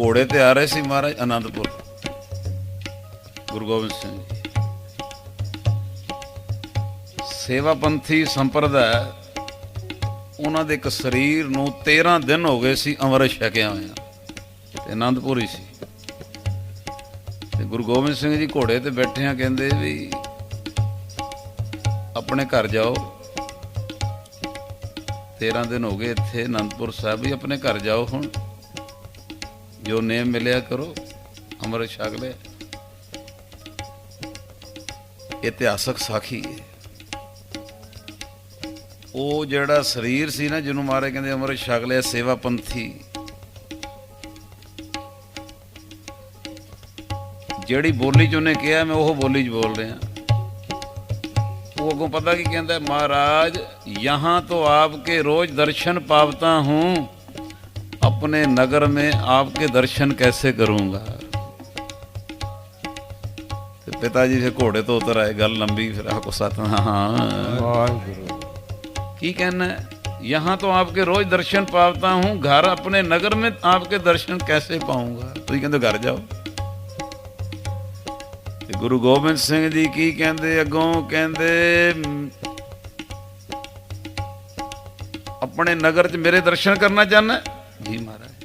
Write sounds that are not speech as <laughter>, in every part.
ਘੋੜੇ ਤੇ ਆ ਰਹੇ ਸੀ ਮਹਾਰਾਜ ਆਨੰਦਪੁਰ ਗੁਰੂ ਗੋਬਿੰਦ ਸਿੰਘ ਜੀ। ਸੇਵਾਪੰਥੀ ਸੰਪਰਦਾ ਉਹਨਾਂ ਦੇ ਇੱਕ ਸਰੀਰ ਨੂੰ 13 ਦਿਨ ਹੋ ਗਏ ਸੀ ਅੰਮ੍ਰਿਤ ਛਕਿਆ ਹੋਇਆ। ਤੇ ਆਨੰਦਪੁਰ ਹੀ ਸੀ। ਤੇ ਗੁਰੂ ਗੋਬਿੰਦ ਸਿੰਘ ਜੀ ਘੋੜੇ ਤੇ ਬੈਠੇ ਆ, ਕਹਿੰਦੇ ਵੀ ਆਪਣੇ ਘਰ ਜਾਓ। 13 ਦਿਨ ਹੋ ਗਏ ਇੱਥੇ ਅਨੰਦਪੁਰ ਸਾਹਿਬ ਵੀ ਆਪਣੇ ਘਰ ਜਾਓ ਹੁਣ। ਜੋ ਨੇਮ ਮਿਲਿਆ ਕਰੋ ਅਮਰ ਛਕ ਲੈ। ਇਤਿਹਾਸਕ ਸਾਖੀ ਹੈ। ਉਹ ਜਿਹੜਾ ਸਰੀਰ ਸੀ ਨਾ, ਜਿਹਨੂੰ ਮਾਰੇ ਕਹਿੰਦੇ ਅਮਰ ਛਕ ਲਿਆ, ਸੇਵਾ ਪੰਥੀ। ਜਿਹੜੀ ਬੋਲੀ ਚ ਉਹਨੇ ਕਿਹਾ, ਮੈਂ ਉਹ ਬੋਲੀ ਚ ਬੋਲ ਰਿਹਾ। ਉਹ ਅੱਗੋਂ ਪਤਾ ਕੀ ਕਹਿੰਦਾ, ਮਹਾਰਾਜ, ਯਹਾਂ ਤੋਂ ਆਪਕੇ ਰੋਜ਼ ਦਰਸ਼ਨ ਪਾਵਤਾ ਹੂੰ। अपने नगर में आपके दर्शन कैसे करूँगा? पिताजी से घोड़े तो उतर आए गल लंबी फिर आपको साथ हाँ, हाँ। की कहना है? यहाँ तो आपके रोज दर्शन पाता हूँ घर अपने नगर में आपके दर्शन कैसे पाऊँगा? तो तुम कहते घर जाओ। गुरु गोबिंद सिंह जी की कहते अगों कहते अपने नगर च मेरे दर्शन करना चाहना ਜੀ ਮਹਾਰਾਜ।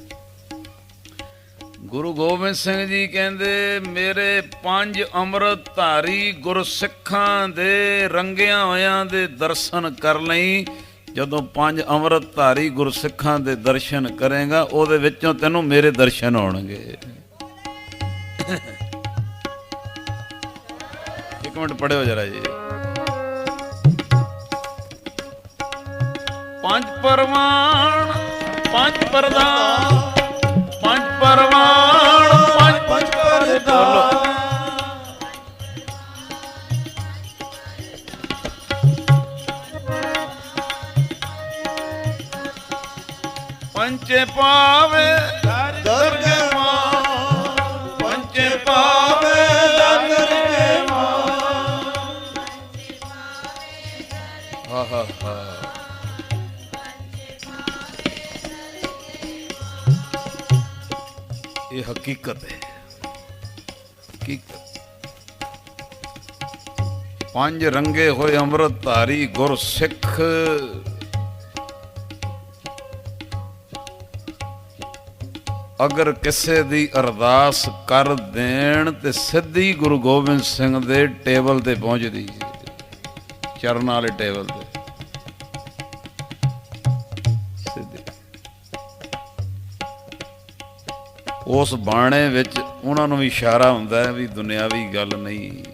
ਗੁਰੂ ਗੋਬਿੰਦ ਸਿੰਘ ਜੀ ਕਹਿੰਦੇ, ਮੇਰੇ ਪੰਜ ਅੰਮ੍ਰਿਤ ਧਾਰੀ ਗੁਰਸਿੱਖਾਂ ਦੇ ਰੰਗਿਆਂ ਹੋਇਆਂ ਦੇ ਦਰਸ਼ਨ ਕਰ ਲਈ। ਜਦੋਂ ਪੰਜ ਅੰਮ੍ਰਿਤ ਧਾਰੀ ਗੁਰਸਿੱਖਾਂ ਦੇ ਦਰਸ਼ਨ ਕਰੇਗਾ, ਉਹਦੇ ਵਿੱਚੋਂ ਤੈਨੂੰ ਮੇਰੇ ਦਰਸ਼ਨ ਹੋਣਗੇ। <laughs> ਇੱਕ ਮਿੰਟ ਪੜਿਓ ਜਰਾ ਜੀ। ਪੰਜ ਪਰਵਾਨ ਪੰਜ ਪ੍ਰਧਾਨ ਪੰਜ ਪਰਵਾਨ ਪੰਜ ਪੰਜ ਪ੍ਰਧਾਨ। ਪੰਚੇ ਪਾਵੇ ਇਹ ਹਕੀਕਤ ਹੈ। ਹਕੀਕਤ। ਪੰਜ ਰੰਗੇ ਹੋਏ ਅੰਮ੍ਰਿਤ ਧਾਰੀ ਗੁਰ ਸਿੱਖ। ਅਗਰ ਕਿਸੇ ਦੀ ਅਰਦਾਸ ਕਰ ਦੇਣ ਤੇ ਸਿੱਧੀ ਗੁਰੂ ਗੋਬਿੰਦ ਸਿੰਘ ਦੇ ਟੇਬਲ ਤੇ ਪਹੁੰਚਦੀ। ਚਰਨ ਵਾਲੇ ਟੇਬਲ ਤੇ। ਉਸ ਬਾਣੇ ਵਿੱਚ ਉਹਨਾਂ ਨੂੰ ਵੀ ਇਸ਼ਾਰਾ ਹੁੰਦਾ ਹੈ ਵੀ ਦੁਨਿਆਵੀ ਗੱਲ ਨਹੀਂ,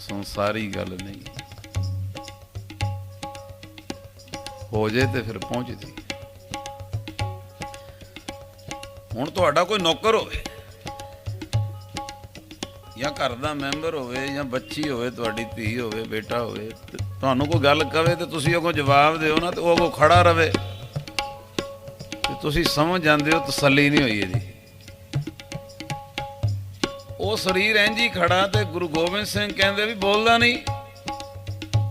ਸੰਸਾਰੀ ਗੱਲ ਨਹੀਂ। ਹੋ ਜੇ ਤੇ ਫਿਰ ਪਹੁੰਚਦੀ ਹੁਣ ਤੁਹਾਡਾ ਕੋਈ ਨੌਕਰ ਹੋਵੇ ਜਾਂ ਘਰ ਦਾ ਮੈਂਬਰ ਹੋਵੇ ਜਾਂ ਬੱਚੀ ਹੋਵੇ, ਤੁਹਾਡੀ ਧੀ ਹੋਵੇ, ਬੇਟਾ ਹੋਵੇ ਤੁਹਾਨੂੰ ਕੋਈ ਗੱਲ ਕਵੇ ਤੇ ਤੁਸੀਂ ਉਹਨੂੰ ਜਵਾਬ ਦਿਓ ਨਾ ਤੇ ਉਹ ਅੱਗੋਂ ਖੜਾ ਰਵੇ। ਤੁਸੀਂ ਸਮਝ ਜਾਂਦੇ ਹੋ, ਤਸੱਲੀ ਨਹੀਂ ਹੋਈ ਇਹਦੀ। ਉਹ ਸਰੀਰ ਇੰਜ ਹੀ ਖੜਾ ਤੇ ਗੁਰੂ ਗੋਬਿੰਦ ਸਿੰਘ ਕਹਿੰਦੇ ਵੀ ਬੋਲਦਾ ਨਹੀਂ।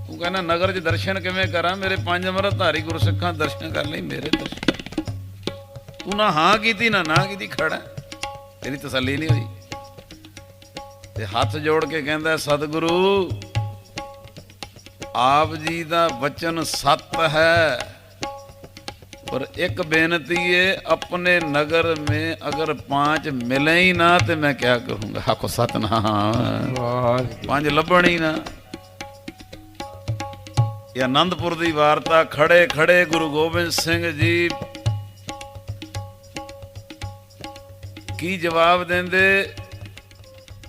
ਤੂੰ ਕਹਿੰਦਾ, ਨਗਰ 'ਚ ਦਰਸ਼ਨ ਕਿਵੇਂ ਕਰਾਂ? ਮੇਰੇ ਪੰਜ ਅੰਮ੍ਰਿਤ ਧਾਰੀ ਗੁਰਸਿੱਖਾਂ ਦਰਸ਼ਨ ਕਰ ਲਈ, ਮੇਰੇ ਦਰਸ਼ਨ ਤੂੰ ਨਾ ਹਾਂ ਕੀਤੀ, ਨਾ ਨਾ ਕੀਤੀ, ਖੜਾ। ਤੇਰੀ ਤਸੱਲੀ ਨਹੀਂ ਹੋਈ। ਤੇ ਹੱਥ ਜੋੜ ਕੇ ਕਹਿੰਦਾ, ਸਤਿਗੁਰੂ, ਆਪ ਜੀ ਦਾ ਵਚਨ ਸੱਤ ਹੈ। पर एक बेनती है अपने नगर में अगर पांच मिले ही ना तो मैं क्या करूंगा आखो सतनाम ਵਾਹਿਗੁਰੂ ਪੰਜ ਲੱਭਣ ਹੀ ਨਾ ਇਹ ਆਨੰਦਪੁਰ ਦੀ ਵਾਰਤਾ ਖੜੇ ਖੜੇ ਗੁਰੂ ਗੋਬਿੰਦ ਸਿੰਘ ਜੀ ਕੀ ਜਵਾਬ ਦਿੰਦੇ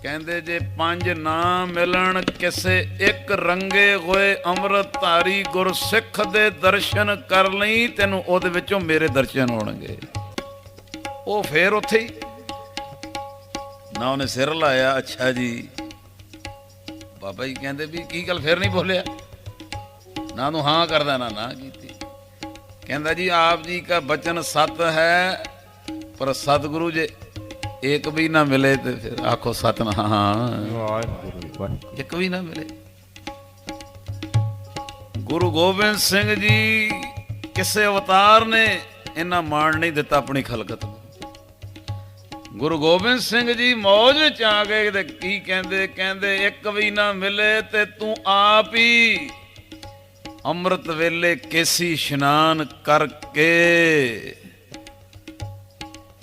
ਕਹਿੰਦੇ ਜੇ ਪੰਜ ਨਾ ਮਿਲਣ ਕਿਸੇ ਇੱਕ ਰੰਗੇ ਹੋਏ ਅੰਮ੍ਰਿਤ ਧਾਰੀ ਗੁਰਸਿੱਖ ਦੇ ਦਰਸ਼ਨ ਕਰ ਲਈ, ਤੈਨੂੰ ਉਹਦੇ ਵਿੱਚੋਂ ਮੇਰੇ ਦਰਸ਼ਨ ਹੋਣਗੇ। ਉਹ ਫੇਰ ਉੱਥੇ ਹੀ। ਨਾ ਉਹਨੇ ਸਿਰ ਲਾਇਆ, ਅੱਛਾ ਜੀ। ਬਾਬਾ ਜੀ ਕਹਿੰਦੇ ਵੀ ਕੀ ਗੱਲ ਫੇਰ ਨਹੀਂ ਬੋਲਿਆ? ਨਾ ਨੂੰ ਹਾਂ ਕਰਦਾ, ਨਾ ਨਾ ਕੀਤੀ। ਕਹਿੰਦਾ ਜੀ, ਆਪ ਜੀ ਦਾ ਬਚਨ ਸਤ ਹੈ, ਪਰ ਸਤਿਗੁਰੂ ਜੇ ਇੱਕ ਵੀ ਨਾ ਮਿਲੇ ਤੇ ਫਿਰ ਆਖੋ ਸਤਨਾਮ। ਵਾਹਿਗੁਰੂ ਇੱਕ ਵੀ ਨਾ ਮਿਲੇ। ਗੁਰੂ ਗੋਬਿੰਦ ਸਿੰਘ ਜੀ ਕਿਸੇ ਅਵਤਾਰ ਨੇ ਇੰਨਾ ਮਾਣ ਨਹੀਂ ਦਿੱਤਾ ਆਪਣੀ ਖਲਕਤ ਨੂੰ। ਗੁਰੂ ਗੋਬਿੰਦ ਸਿੰਘ ਜੀ ਮੌਜ ਵਿੱਚ ਆ ਗਏ ਤੇ ਕੀ ਕਹਿੰਦੇ ਕਹਿੰਦੇ ਇੱਕ ਵੀ ਨਾ ਮਿਲੇ ਤੇ ਤੂੰ ਆਪ ਹੀ ਅੰਮ੍ਰਿਤ ਵੇਲੇ ਕੇਸੀ ਇਸ਼ਨਾਨ ਕਰਕੇ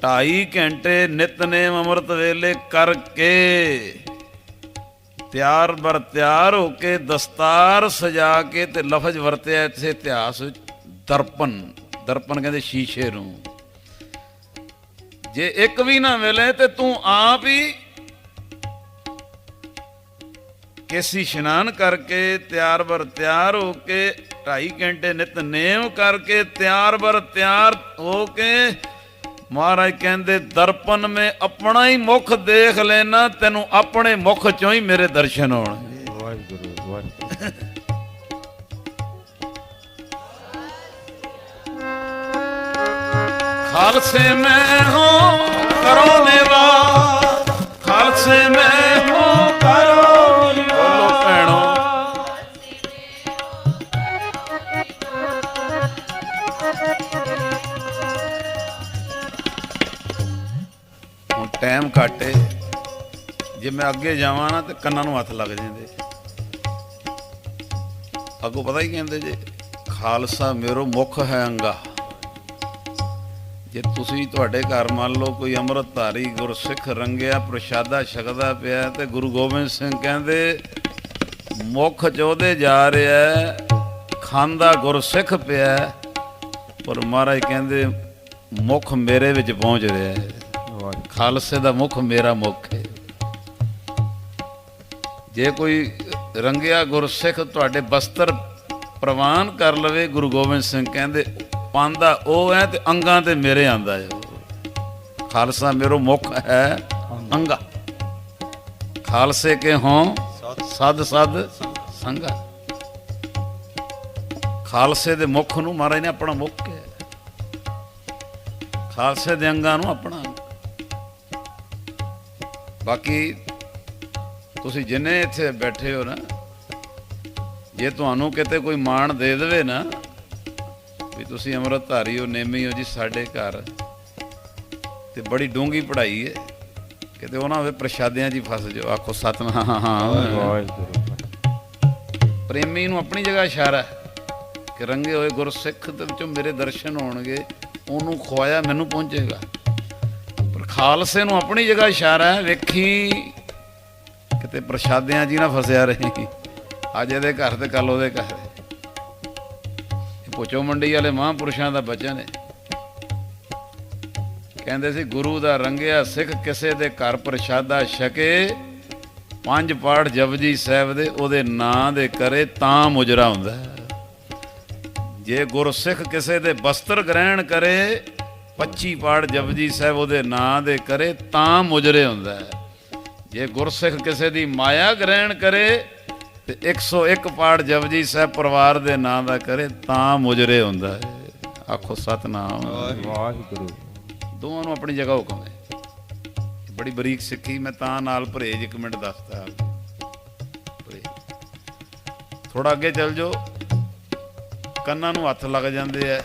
ਢਾਈ ਘੰਟੇ ਨਿਤਨੇਮ ਅੰਮ੍ਰਿਤ ਵੇਲੇ ਕਰਕੇ ਤਿਆਰ ਬਰ ਤਿਆਰ ਹੋ ਕੇ ਦਸਤਾਰ ਸਜਾ ਕੇ ਤੇ ਲਫ਼ਜ਼ ਵਰਤਿਆ ਇੱਥੇ ਇਤਿਹਾਸ ਵਿੱਚ ਦਰਪਨ। ਦਰਪਨ ਕਹਿੰਦੇ ਸ਼ੀਸ਼ੇ ਨੂੰ। ਜੇ ਇੱਕ ਵੀ ਨਾ ਮਿਲੇ ਤੇ ਤੂੰ ਆਪ ਹੀ ਕੇਸੀ ਇਸ਼ਨਾਨ ਕਰਕੇ ਤਿਆਰ ਬਰ ਤਿਆਰ ਹੋ ਕੇ 2.5 ਘੰਟੇ ਨਿਤਨੇਮ ਕਰਕੇ ਤਿਆਰ ਬਰ ਤਿਆਰ ਹੋ ਕੇ ਮਹਾਰਾਜ ਕਹਿੰਦੇ ਦਰਪਨ ਮੇ ਆਪਣਾ ਹੀ ਮੁਖ ਦੇਖ ਲੈਣਾ ਤੈਨੂੰ ਆਪਣੇ ਮੁਖ ਚੋਂ ਹੀ ਮੇਰੇ ਦਰਸ਼ਨ ਹੋਣਗੇ। ਵਾਹਿਗੁਰੂ ਵਾਹਿਗੁਰੂ। ਖਾਲਸੇ ਮੈਂ ਹਾਂ ਕਰੋ ਨਿਵਾ ਖਾਲਸੇ ਮੈਂ ਅੱਗੇ ਜਾਵਾਂ ਨਾ ਤੇ ਕੰਨਾਂ ਨੂੰ ਹੱਥ ਲੱਗ ਜਾਂਦੇ। ਅੱਗੋਂ ਪਤਾ ਹੀ ਕਹਿੰਦੇ ਜੇ, ਖਾਲਸਾ ਮੇਰੋ ਮੁਖ ਹੈ ਅੰਗਾ। ਜੇ ਤੁਸੀਂ ਤੁਹਾਡੇ ਘਰ ਮੰਨ ਲਓ ਕੋਈ ਅੰਮ੍ਰਿਤਧਾਰੀ ਗੁਰਸਿੱਖ ਰੰਗਿਆ, ਪ੍ਰਸ਼ਾਦਾ ਛਕਦਾ ਪਿਆ ਤੇ ਗੁਰੂ ਗੋਬਿੰਦ ਸਿੰਘ ਕਹਿੰਦੇ, ਮੁੱਖ ਚੋਦੇ ਜਾ ਰਿਹਾ ਖਾਂਦਾ ਗੁਰਸਿੱਖ ਪਿਆ ਪਰ ਮਹਾਰਾਜ ਕਹਿੰਦੇ, ਮੁੱਖ ਮੇਰੇ ਵਿੱਚ ਪਹੁੰਚ ਰਿਹਾ ਹੈ। ਖਾਲਸੇ ਦਾ ਮੁੱਖ ਮੇਰਾ ਮੁੱਖ ਹੈ। ਜੇ ਕੋਈ ਰੰਗਿਆ ਗੁਰਸਿੱਖ ਤੁਹਾਡੇ ਬਸਤਰ ਪ੍ਰਵਾਨ ਕਰ ਲਵੇ, ਗੁਰੂ ਗੋਬਿੰਦ ਸਿੰਘ ਕਹਿੰਦੇ ਪਾਂਦਾ ਉਹ ਹੈ ਤੇ ਅੰਗਾਂ ਤੇ ਮੇਰੇ ਆਂਦਾ ਹੈ। ਖਾਲਸਾ ਮੇਰੋ ਮੁੱਖ ਹੈ ਅੰਗਾ। ਖਾਲਸੇ ਕੇ ਹੋਂ ਸਦ ਸਦ ਸੰਗਾ। ਖਾਲਸੇ ਦੇ ਮੁੱਖ ਨੂੰ ਮਹਾਰਾਜ ਨੇ ਆਪਣਾ ਮੁੱਖ ਕਿਹਾ। ਖਾਲਸੇ ਦੇ ਅੰਗਾਂ ਨੂੰ ਆਪਣਾ ਬਾਕੀ ਤੁਸੀਂ ਜਿੰਨੇ ਇੱਥੇ ਬੈਠੇ ਹੋ ਨਾ ਜੇ ਤੁਹਾਨੂੰ ਕਿਤੇ ਕੋਈ ਮਾਣ ਦੇ ਦੇਵੇ ਨਾ ਵੀ ਤੁਸੀਂ ਅੰਮ੍ਰਿਤਧਾਰੀ ਹੋ ਨੇਮੀ ਹੋ ਜੀ ਸਾਡੇ ਘਰ ਤੇ ਬੜੀ ਡੂੰਗੀ ਪੜ੍ਹਾਈ ਹੈ ਕਿਤੇ ਉਹਨਾਂ ਹੋਵੇ ਪ੍ਰਸ਼ਾਦਿਆਂ 'ਚ ਹੀ ਫਸ ਜਾਓ ਆਖੋ ਸਤਨਾਮ। ਪ੍ਰੇਮੀ ਨੂੰ ਆਪਣੀ ਜਗ੍ਹਾ ਇਸ਼ਾਰਾ ਕਿ ਰੰਗੇ ਹੋਏ ਗੁਰਸਿੱਖ ਦੇ ਵਿੱਚੋਂ ਮੇਰੇ ਦਰਸ਼ਨ ਹੋਣਗੇ ਉਹਨੂੰ ਖਵਾਇਆ ਮੈਨੂੰ ਪਹੁੰਚੇਗਾ। ਪਰ ਖਾਲਸੇ ਨੂੰ ਆਪਣੀ ਜਗ੍ਹਾ ਇਸ਼ਾਰਾ ਹੈ ਵੇਖੀ ਕਿਤੇ ਪ੍ਰਸ਼ਾਦਿਆਂ 'ਚ ਹੀ ਨਾ ਫਸਿਆ ਰਹੇ। ਅੱਜ ਇਹਦੇ ਘਰ ਤੇ ਕੱਲ ਉਹਦੇ ਘਰ ਇਹ ਪੁੱਛੋ ਮੰਡੀ ਵਾਲੇ ਮਹਾਂਪੁਰਸ਼ਾਂ ਦਾ ਬਚਨ ਹੈ। ਕਹਿੰਦੇ ਸੀ, ਗੁਰੂ ਦਾ ਰੰਗਿਆ ਸਿੱਖ ਕਿਸੇ ਦੇ ਘਰ ਪ੍ਰਸ਼ਾਦਾ ਛਕੇ, ਪੰਜ ਪਾਠ ਜਪਜੀ ਸਾਹਿਬ ਦੇ ਉਹਦੇ ਨਾਂ ਦੇ ਕਰੇ ਤਾਂ ਮੁਜਰਾ ਹੁੰਦਾ ਹੈ। ਜੇ ਗੁਰਸਿੱਖ ਕਿਸੇ ਦੇ ਬਸਤਰ ਗ੍ਰਹਿਣ ਕਰੇ 25 ਪਾਠ ਜਪਜੀ ਸਾਹਿਬ ਉਹਦੇ ਨਾਂ ਦੇ ਕਰੇ ਤਾਂ ਮੁਜਰੇ ਹੁੰਦਾ ਹੈ। ਜੇ ਗੁਰਸਿੱਖ ਕਿਸੇ ਦੀ ਮਾਇਆ ਗ੍ਰਹਿਣ ਕਰੇ ਤੇ 101 ਪਾਠ ਜਪਜੀ ਸਾਹਿਬ ਪਰਿਵਾਰ ਦੇ ਨਾਂ ਦਾ ਕਰੇ ਤਾਂ ਮੁਜਰੇ ਹੁੰਦਾ ਹੈ। ਆਖੋ ਸਤਨਾਮ। ਵਾਹਿਗੁਰੂ। ਦੋਵਾਂ ਨੂੰ ਆਪਣੀ ਜਗ੍ਹਾ ਹੁਕਮ ਹੈ। ਬੜੀ ਬਰੀਕ ਸਿੱਖੀ ਮੈਂ ਤਾਂ ਨਾਲ ਪਰਹੇਜ ਇੱਕ ਮਿੰਟ ਦੱਸਦਾ। ਥੋੜਾ ਅੱਗੇ ਚੱਲ ਜਾਓ। ਕੰਨਾਂ ਨੂੰ ਹੱਥ ਲੱਗ ਜਾਂਦੇ ਐ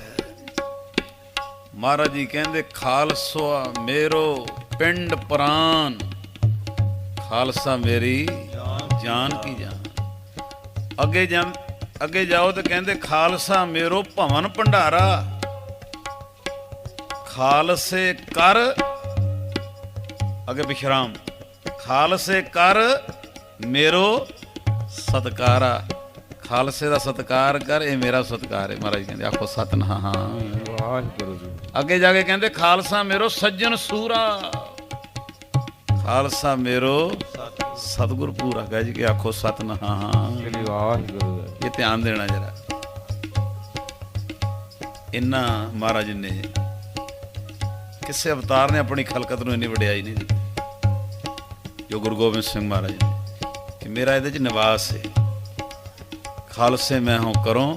ਮਹਾਰਾਜ ਜੀ ਕਹਿੰਦੇ ਖਾਲਸਾ ਮੇਰੋ ਪਿੰਡ ਪ੍ਰਾਨ। ਖਾਲਸਾ ਮੇਰੀ ਜਾਨ ਕੀ ਜਾਨ। ਅੱਗੇ ਜਾਂ ਅੱਗੇ ਜਾਓ ਤੇ ਕਹਿੰਦੇ ਖਾਲਸਾ ਮੇਰੋ ਭਵਨ ਭੰਡਾਰਾ। ਖਾਲਸੇ ਕਰ ਅੱਗੇ ਵਿਸ਼ਰਾਮ ਖਾਲਸੇ ਕਰ ਮੇਰੋ ਸਤਕਾਰਾ। ਖਾਲਸੇ ਦਾ ਸਤਕਾਰ ਕਰ ਇਹ ਮੇਰਾ ਸਤਕਾਰ ਹੈ। ਮਹਾਰਾਜ ਕਹਿੰਦੇ ਆਖੋ ਸਤਨਾਮ। ਵਾਹਿਗੁਰੂ ਜੀ। ਅੱਗੇ ਜਾ ਕੇ ਕਹਿੰਦੇ ਖਾਲਸਾ ਮੇਰੋ ਸੱਜਣ ਸੂਰਾ। ਖਾਲਸਾ ਮੇਰੋ। ਸਤਿਗੁਰ ਪੂਰਾ ਗੱਜ ਕੇ ਆਖੋ ਸਤਨਾਮ। ਸ੍ਰੀ ਵਾਹਿਗੁਰੂ ਜੀ। ਇਹ ਧਿਆਨ ਦੇਣਾ ਜਰਾ। ਇੰਨਾ ਮਹਾਰਾਜ ਨੇ ਕਿਸੇ ਅਵਤਾਰ ਨੇ ਆਪਣੀ ਖਲਕਤ ਨੂੰ ਇੰਨੀ ਵਡਿਆਈ ਨਹੀਂ ਦਿੱਤੀ। ਜੋ ਗੁਰੂ ਗੋਬਿੰਦ ਸਿੰਘ ਮਹਾਰਾਜ ਨੇ। ਕਿ ਮੇਰਾ ਇਹਦੇ ਚ ਨਿਵਾਸ ਹੈ ਖਾਲਸੇ ਮੈਂ ਹਾਂ ਕਰੋ।